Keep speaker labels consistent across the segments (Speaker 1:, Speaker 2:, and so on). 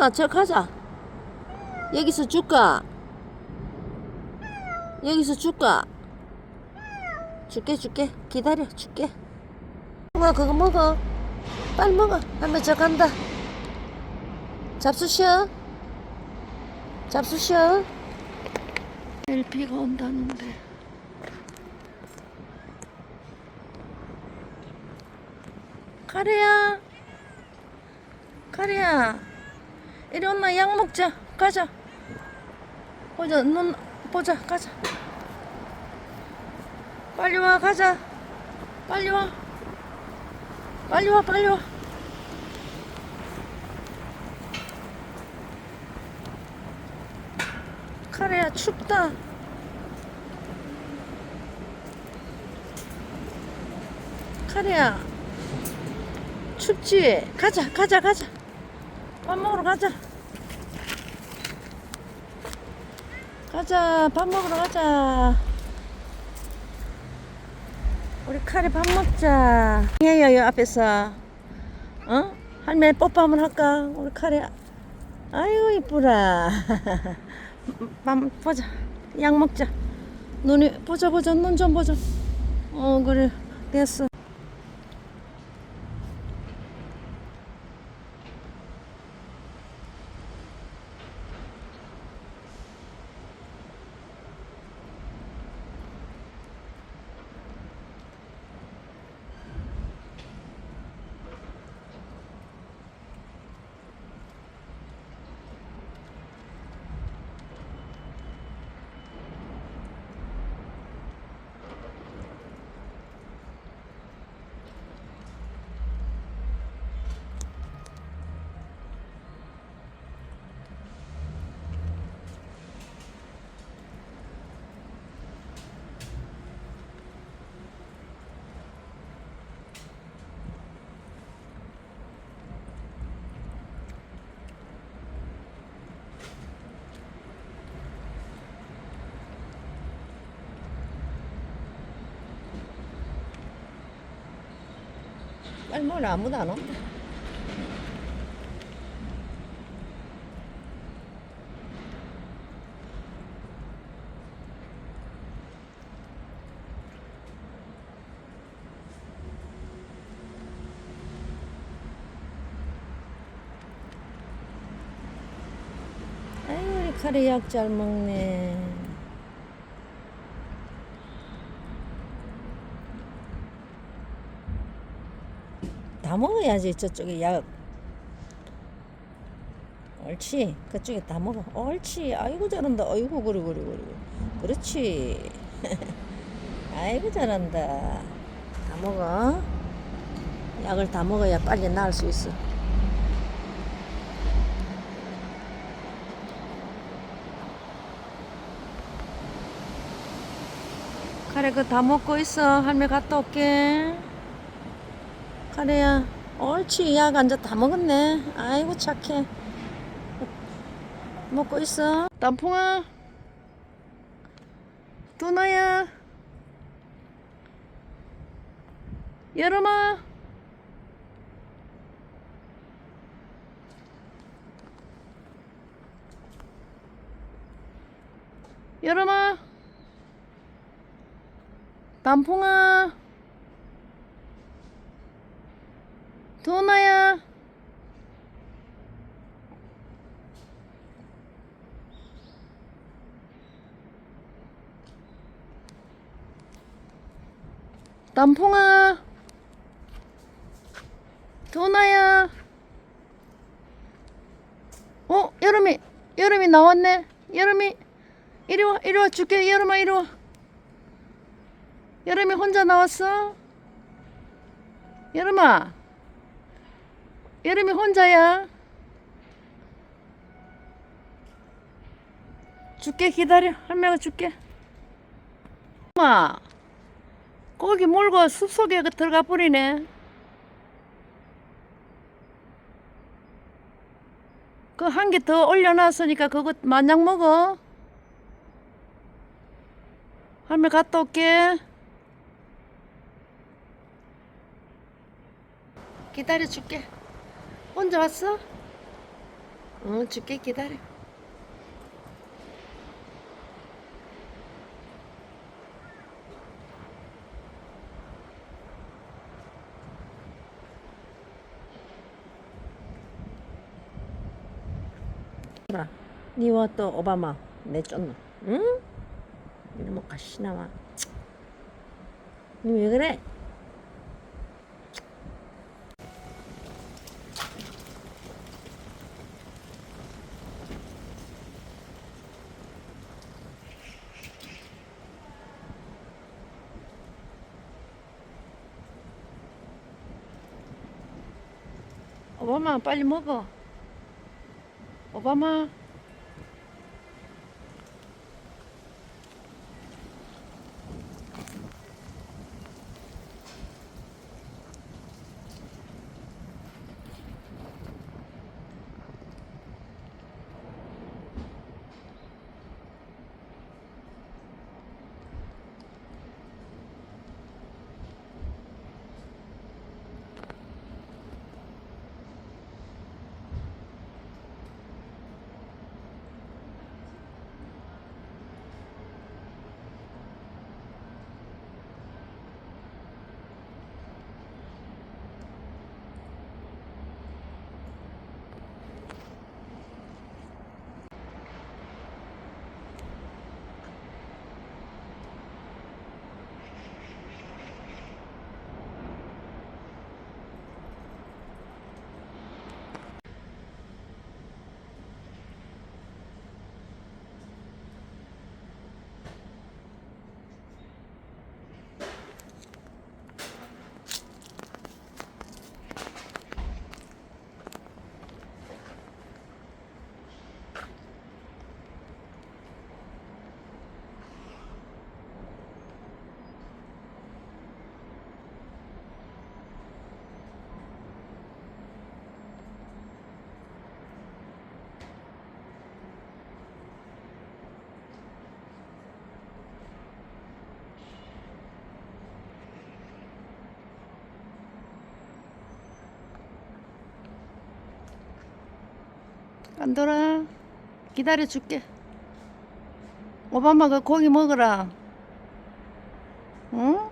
Speaker 1: 탐풍아 저 가자. 여기서 줄까? 여기서 줄까? 줄게 줄게. 기다려 줄게. 탐풍아 그거 먹어. 빨리 먹어. 할머니 저 간다. 잡수셔 잡수셔 내일 비가 온다는데. 카레야. 카레야 이리 온나 약 먹자. 가자. 보자 눈 보자 가자. 빨리 와 가자. 빨리 와. 빨리 와 빨리 와. 카레야 춥다. 카레야 춥지? 가자, 가자, 가자. 밥 먹으러 가자. 가자, 밥 먹으러 가자. 우리 카레 밥 먹자. 해요, 요 앞에서. 어? 뽀뽀 한번 할까? 우리 카레. 아이고, 이쁘라. 밥 보자. 약 먹자. 눈이, 보자, 보자. 눈 좀 보자. 어, 그래. 됐어. 빨리 먹으라 아무도 안 온다. 아이고 우리 카레 약 잘 먹네. 다 먹어야지 저쪽에 약. 옳지. 그쪽에 다 먹어. 옳지. 아이고 잘한다. 아이고 그래 그래 그래 그렇지. 아이고 잘한다. 다 먹어. 약을 다 먹어야 빨리 나을 수 있어. 카레 그다 먹고 있어. 할매 갔다 올게 카레야 옳지 약 앉아 다 먹었네. 아이고 착해. 먹고 있어. 땀풍아. 두나야. 여름아. 여름아. 땀풍아 도나야. 남풍아. 도나야. 어 여름이 여름이 나왔네. 여름이 이리 와 이리 와 줄게. 여름아 이리 와. 여름이 혼자 나왔어? 여름아 여름이 혼자야. 줄게 기다려. 할머니가 줄게. 엄마, 고기 몰고 숲속에 그 들어가 버리네. 그 한 개 더 올려놨으니까 그거 마냥 먹어. 할머니 갔다 올게. 기다려 줄게. 혼자 왔어? 어, 줄게 기다려. 라 니와 또 오바마 내쫓노 응? 이놈의 가시나마 니왜 그래? 빨리 먹어. 오바마 안돌아 기다려 줄게. 오바마 그 고기 먹어라 응?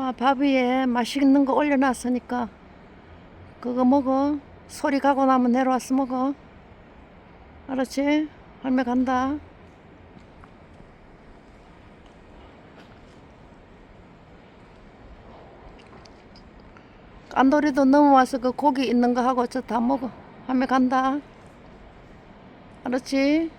Speaker 1: 엄마 밥 위에 맛있는 거 올려놨으니까 그거 먹어. 소리 가고 나면 내려와서 먹어. 알았지? 할매 간다. 깐돌이도 넘어와서 그 고기 있는 거 하고 저 다 먹어. 할매 간다. 알았지?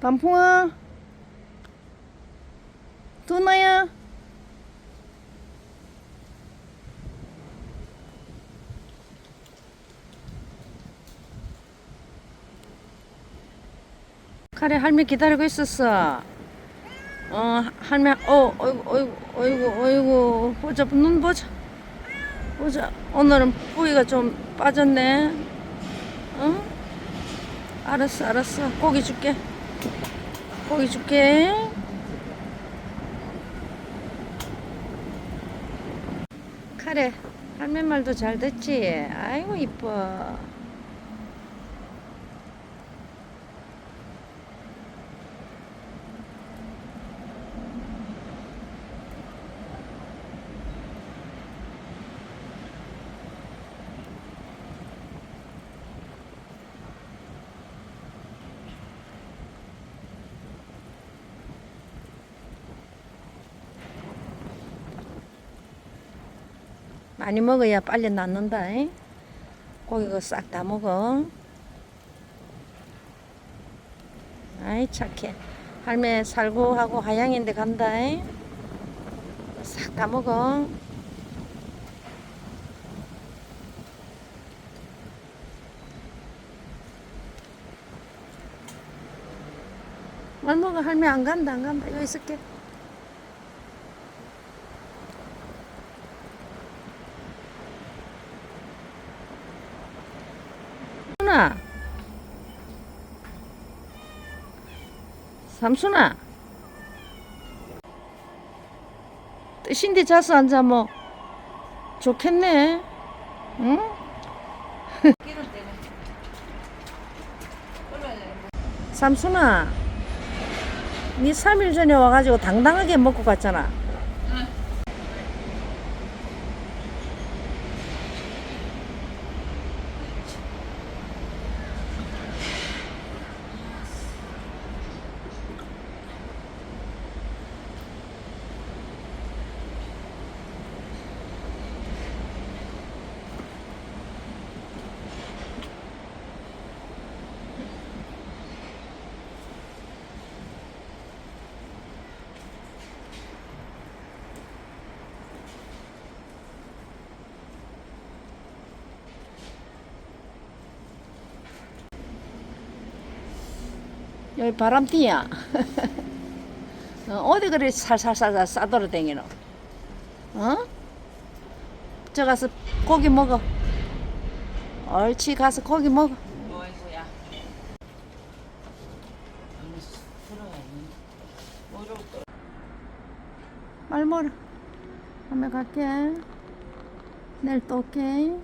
Speaker 1: 단풍아. 두나야. 카레 할매 기다리고 있었어. 어 할매 어 어이구 어이구 어이구 어이구 보자 눈 보자. 보자. 오늘은 부위가 좀 빠졌네. 응? 알았어 알았어. 고기 줄게 고기 줄게. 카레 할매 말도 잘 듣지? 아이고 이뻐 많이 먹어야 빨리 낫는다. 잉? 고기 그거 싹다 먹어. 아이 착해. 할매 살고 하고 하양인데 간다. 싹 다 먹어. 뭘 먹어 할매 안 간다 안 간다 여기 있을게. 삼순아 삼순아. 뜻인데 자서 앉아 뭐. 좋겠네. 응? 삼순아 니 3일 전에 와가지고 당당하게 먹고 갔잖아 여기 바람띠야 어, 어디 그리 살살살살 싸돌아다니노 어? 저 가서 고기 먹어 옳지 가서 고기 먹어. 말 뭐라. 다음에 갈게. 내일 또 올게.